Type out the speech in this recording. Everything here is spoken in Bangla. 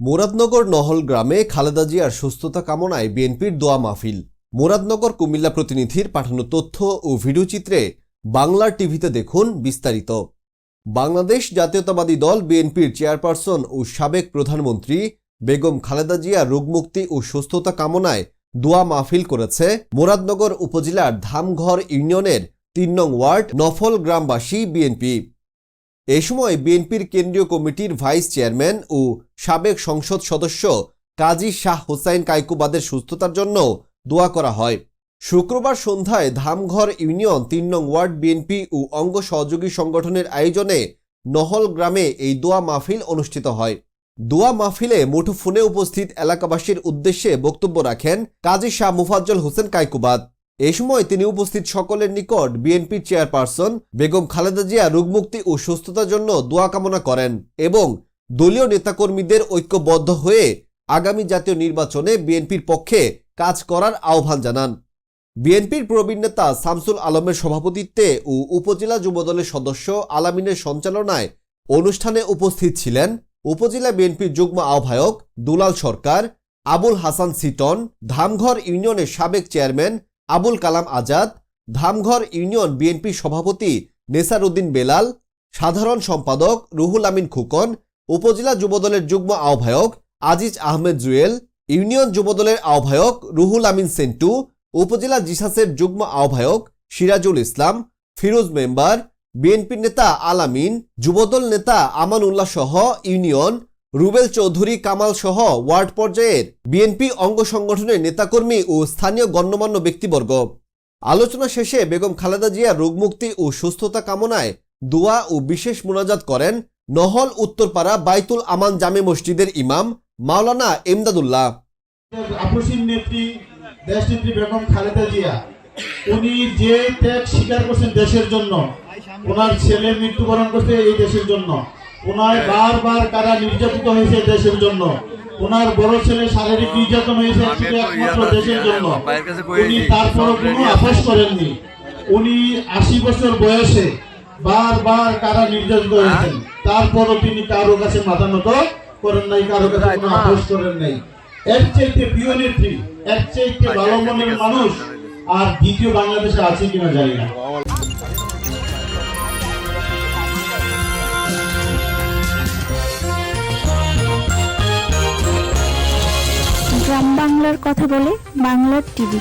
মুরাদনগর নহল গ্রামে খালেদা জিয়ার সুস্থতা কামনায় বিএনপির দোয়া মাহফিল। মুরাদনগর কুমিল্লা প্রতিনিধির পাঠানো তথ্য ও ভিডিওচিত্রে বাংলার টিভিতে দেখুন বিস্তারিত। বাংলাদেশ জাতীয়তাবাদী দল বিএনপির চেয়ারপারসন ও সাবেক প্রধানমন্ত্রী বেগম খালেদা জিয়া রোগমুক্তি ও সুস্থতা কামনায় দোয়া মাহফিল করেছে মুরাদনগর উপজেলার ধামঘর ইউনিয়নের তিন নং ওয়ার্ড নফল গ্রামবাসী বিএনপি। এ সময় বিএনপির কেন্দ্রীয় কমিটির ভাইস চেয়ারম্যান ও সাবেক সংসদ সদস্য কাজী শাহ হোসাইন কাইকুবাদের সুস্থতার জন্য দোয়া করা হয়। শুক্রবার সন্ধ্যায় ধামঘর ইউনিয়ন তিন নং ওয়ার্ড বিএনপি ও অঙ্গ সহযোগী সংগঠনের আয়োজনে নহল গ্রামে এই দোয়া মাহফিল অনুষ্ঠিত হয়। দোয়া মাহফিলে মুঠোফোনে উপস্থিত এলাকাবাসীর উদ্দেশ্যে বক্তব্য রাখেন কাজী শাহ মুফাজ্জল হোসেন কাইকুবাদ এ সময় তিনি উপস্থিত সকলের নিকট বিএনপির চেয়ারপারসন বেগম খালেদা জিয়া রোগমুক্তি ও সুস্থতার জন্য দোয়া কামনা করেন এবং দলীয় নেতাকর্মীদের ঐক্যবদ্ধ হয়ে আগামী জাতীয় নির্বাচনে বিএনপির পক্ষে কাজ করার আহ্বান জানান। বিএনপির প্রবীণ নেতা শামসুল আলমের সভাপতিত্বে ও উপজেলা যুবদলের সদস্য আলামিনের সঞ্চালনায় অনুষ্ঠানে উপস্থিত ছিলেন উপজেলা বিএনপির যুগ্ম আহ্বায়ক দুলাল সরকার, আবুল হাসান সিটন, ধামঘর ইউনিয়নের সাবেক chairman Abul Kalam Azad, Dhamghar union BNP সভাপতি নেসার উদ্দিন বেলাল, সাধারণ সম্পাদক রুহুল আমিন খুকন, উপজেলা যুবদলের যুগ্ম আহ্বায়ক আজিজ আহমেদ জুয়েল, ইউনিয়ন যুবদলের আহ্বায়ক রুহুল আমিন সেন্টু, উপজেলা জিসাসের যুগ্ম আহ্বায়ক সিরাজুল ইসলাম, ফিরোজ মেম্বার বিএনপি নেতা আলামিন যুবদল নেতা আমান উল্লাহ সহ ইউনিয়ন রুবেল চৌধুরী, কামাল সহ ওয়ার্ড পর্যায়ের বিএনপি অঙ্গ সংগঠনের নেতাকর্মী ও স্থানীয় গণ্যমান্য ব্যক্তিবর্গ। আলোচনা শেষে বেগম খালেদা জিয়া রোগমুক্তি ও সুস্থতা কামনায় দোয়া ও বিশেষ মোনাজাত করেন নহল উত্তরপাড়া বাইতুল আমান জামে মসজিদের ইমাম মাওলানা এমদাদুল্লাহ। উনি যে ত্যাগ স্বীকার করছেন দেশের জন্য, ওনার ছেলে মৃত্যুবরণ করছে এই দেশের জন্য। ওনার বারবার কারা নির্যাতিত হয়েছে দেশের জন্য। ওনার বড় ছেলে শারীরিক নির্যাতন হয়েছে একমাত্র দেশের জন্য। উনি তারপরও কোনো আপোষ করেননি। উনি আশি বছর বয়সে বারবার কারা নির্যাতিত হয়েছেন। তারপরও তিনি কারও কাছে মাথা নত করেন নাই কারও কাছে কোনো আপোষ করেন নাই। এর চাইতে প্রিয় নেত্রী এর চাইতে ভালো মনের মানুষ আর দ্বিতীয় বাংলাদেশে আছে কিনা জানি না। গ্রাম বাংলার কথা বলে বাংলার টিভি।